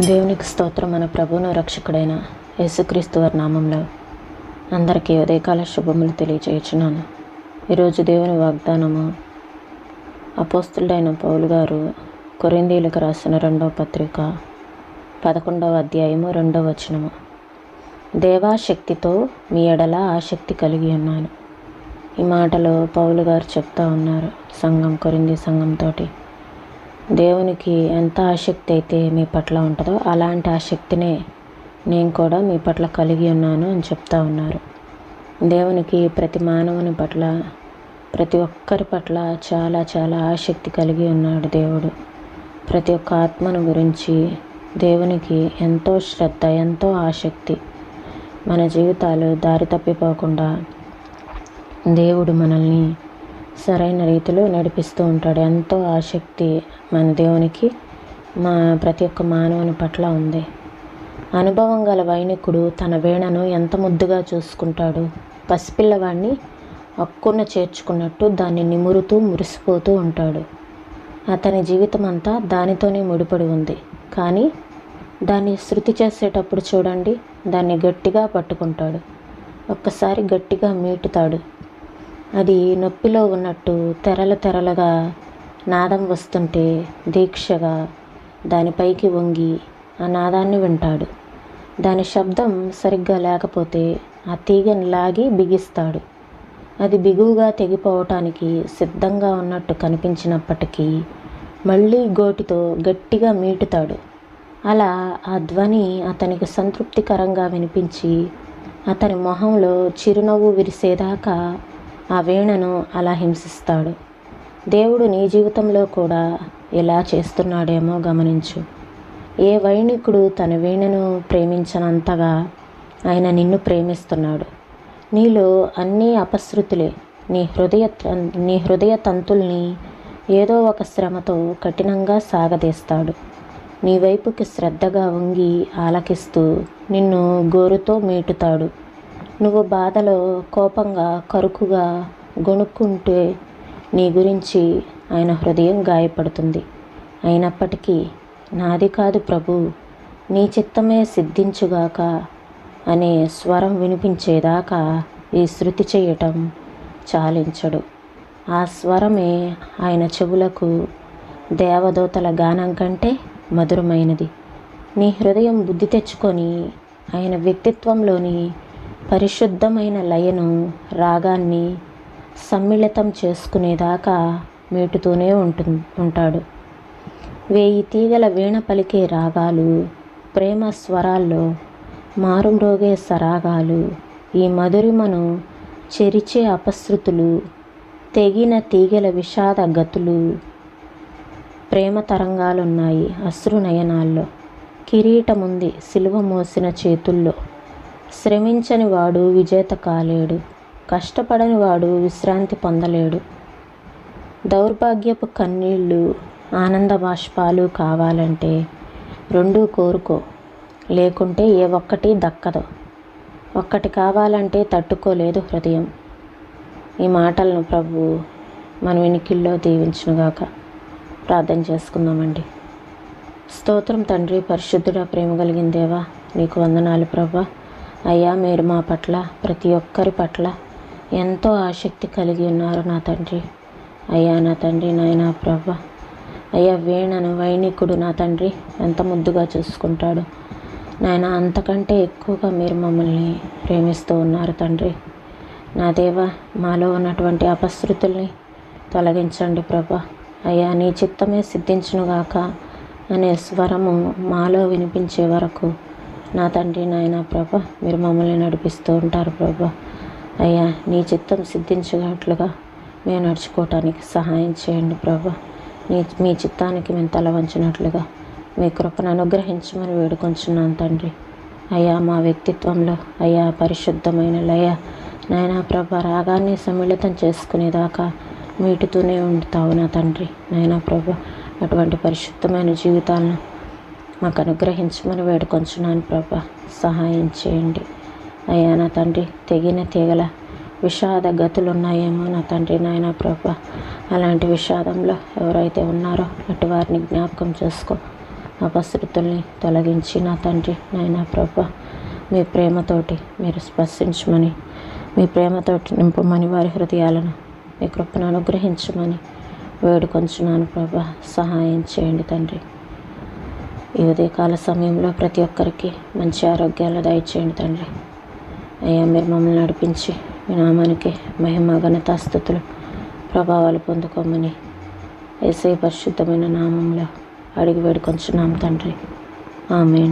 దేవునికి స్తోత్రం మన ప్రభువును రక్షకుడైన యేసుక్రీస్తు వారి నామంలో అందరికీ ఉదయకాల శుభములు తెలియజేయుచున్నాను ఈరోజు దేవుని వాగ్దానము అపోస్తుడైన పౌలు గారు కొరిందీలకు రాసిన రెండవ పత్రిక పదకొండవ అధ్యాయము రెండవ వచనము. దేవాశక్తితో మీ ఎడల ఆసక్తి కలిగి ఉన్నాను. ఈ మాటలో పౌలు గారు చెప్తా ఉన్నారు సంఘం కొరింది సంఘంతో దేవునికి ఎంత ఆసక్తి అయితే మీ పట్ల ఉంటుందో అలాంటి ఆసక్తినే నేను కూడా మీ పట్ల కలిగి ఉన్నాను అని చెప్తా ఉన్నారు. దేవునికి ప్రతి మానవుని పట్ల ప్రతి ఒక్కరి పట్ల చాలా చాలా ఆసక్తి కలిగి ఉన్నాడు దేవుడు. ప్రతి ఒక్క ఆత్మను గురించి దేవునికి ఎంతో శ్రద్ధ ఎంతో ఆసక్తి. మన జీవితాలు దారి తప్పిపోకుండా దేవుడు మనల్ని సరైన రీతిలో నడిపిస్తూ ఉంటాడు. ఎంతో ఆసక్తి మన దేవునికి మా ప్రతి ఒక్క మానవుని పట్ల ఉంది. అనుభవం గల వైనికుడు తన వీణను ఎంత ముద్దుగా చూసుకుంటాడు. పసిపిల్లవాడిని అక్కున చేర్చుకున్నట్టు దాన్ని నిమురుతూ మురిసిపోతూ ఉంటాడు. అతని జీవితం అంతా దానితోనే ముడిపడి ఉంది. కానీ దాన్ని శృతి చేసేటప్పుడు చూడండి దాన్ని గట్టిగా పట్టుకుంటాడు. ఒక్కసారి గట్టిగా మీటుతాడు. అది నొప్పిలో ఉన్నట్టు తెరల తెరలుగా నాదం వస్తుంటే దీక్షగా దానిపైకి వంగి ఆ నాదాన్ని వింటాడు. దాని శబ్దం సరిగ్గా లేకపోతే ఆ తీగని లాగి బిగిస్తాడు. అది బిగువుగా తెగిపోవటానికి సిద్ధంగా ఉన్నట్టు కనిపించినప్పటికీ మళ్ళీ గోటితో గట్టిగా మీటుతాడు. అలా ఆ ధ్వని అతనికి సంతృప్తికరంగా వినిపించి అతని మొహంలో చిరునవ్వు విరిసేదాకా ఆ వీణను అలా హింసిస్తాడు. దేవుడు నీ జీవితంలో కూడా ఇలా చేస్తున్నాడేమో గమనించు. ఏ వైణికుడు తన వీణను ప్రేమించనంతగా ఆయన నిన్ను ప్రేమిస్తున్నాడు. నీలో అన్నీ అపశృతులే నీ హృదయ నీ హృదయ తంతుల్ని ఏదో ఒక శ్రమతో కఠినంగా సాగదీస్తాడు. నీ వైపుకి శ్రద్ధగా వంగి ఆలకిస్తూ నిన్ను గోరుతో మీటుతాడు. నువ్వు బాధలో కోపంగా కరుకుగా గొణుక్కుంటే నీ గురించి ఆయన హృదయం గాయపడుతుంది. అయినప్పటికీ నాది కాదు ప్రభు నీ చిత్తమే సిద్ధించుగాక అనే స్వరం వినిపించేదాకా ఈ శృతి చేయటం చాలించడు. ఆ స్వరమే ఆయన చెవులకు దేవదూతల గానం కంటే మధురమైనది. నీ హృదయం బుద్ధి తెచ్చుకొని ఆయన వ్యక్తిత్వంలోని పరిశుద్ధమైన లయను రాగాన్ని సమ్మిళితం చేసుకునేదాకా మీటుతూనే ఉంటు ఉంటాడు. వేయి తీగల వీణ పలికే రాగాలు ప్రేమ స్వరాల్లో మారుమ్రోగే సరాగాలు ఈ మధురిమను చెరిచే అపశృతులు తెగిన తీగల విషాద గతులు ప్రేమ తరంగాలున్నాయి అశ్రునయనాల్లో కిరీటముంది సిలువ మోసిన చేతుల్లో. శ్రమించని వాడు విజేత కాలేడు. కష్టపడని వాడు విశ్రాంతి పొందలేడు. దౌర్భాగ్యపు కన్నీళ్ళు ఆనంద బాష్పాలు కావాలంటే రెండూ కోరుకో. లేకుంటే ఏ ఒక్కటి దక్కదు. ఒక్కటి కావాలంటే తట్టుకోలేదు హృదయం. ఈ మాటలను ప్రభు మన వెనికిల్లో దీవించునుగాక. ప్రార్థన చేసుకుందామండి. స్తోత్రం తండ్రి పరిశుద్ధుడా ప్రేమ కలిగిన దేవా నీకు వందనాలు ప్రభా. అయ్యా మీరు మా పట్ల ప్రతి ఒక్కరి పట్ల ఎంతో ఆసక్తి కలిగి ఉన్నారు నా తండ్రి. అయ్యా నా తండ్రి నాయన ప్రభ. అయ్యా వీణను వైణికుడు నా తండ్రి ఎంత ముద్దుగా చూసుకుంటాడు. నాయన అంతకంటే ఎక్కువగా మీరు మమ్మల్ని ప్రేమిస్తూ ఉన్నారు తండ్రి. నా దేవ మాలో ఉన్నటువంటి అపశృతుల్ని తొలగించండి ప్రభ. అయ్యా నీ చిత్తమే సిద్ధించునుగాక అనే స్వరము మాలో వినిపించే వరకు నా తండ్రి నాయన ప్రభ మీరు మమ్మల్ని నడిపిస్తూ ఉంటారు ప్రభ. అయ్యా నీ చిత్తం సిద్ధించినట్లుగా మేము నడుచుకోవటానికి సహాయం చేయండి ప్రభ. నీ మీ చిత్తానికి మేము తల వంచినట్లుగా మీ కృపను అనుగ్రహించమని వేడుకొంచున్నాను తండ్రి. అయ్యా మా వ్యక్తిత్వంలో అయ్యా పరిశుద్ధమైన లయ. నాయనా ప్రభ రాగాన్ని సమ్మిళితం చేసుకునేదాకా మీటుతూనే ఉంటావు నా తండ్రి. నాయనా ప్రభ అటువంటి పరిశుద్ధమైన జీవితాలను మాకు అనుగ్రహించమని వేడుకొంచున్నాను ప్రభా. సహాయం చేయండి. అయ్యా నా తండ్రి తెగిన తీగల విషాద గతులు ఉన్నాయేమో నా తండ్రి నాయన ప్రభా. అలాంటి విషాదంలో ఎవరైతే ఉన్నారో అటు వారిని జ్ఞాపకం చేసుకో. అపశృతుల్ని తొలగించి నా తండ్రి నాయన ప్రభ మీ ప్రేమతోటి మీరు స్పర్శించమని మీ ప్రేమతోటి నింపమని వారి హృదయాలను మీ కృపను అనుగ్రహించమని వేడుకొంచున్నాను ప్రభా. సహాయం చేయండి తండ్రి. ఈ ఉదయకాల సమయంలో ప్రతి ఒక్కరికి మంచి ఆరోగ్యాలు దయచేయండి తండ్రి. అయ్యా మీరు మమ్మల్ని నడిపించి మీ నామానికి మహిమ ఘనత స్థుతులు ప్రభావాలు పొందుకోమని ఏసై పరిశుద్ధమైన నామంలో అడిగి వేడుకొంచున్నాం తండ్రి. ఆమె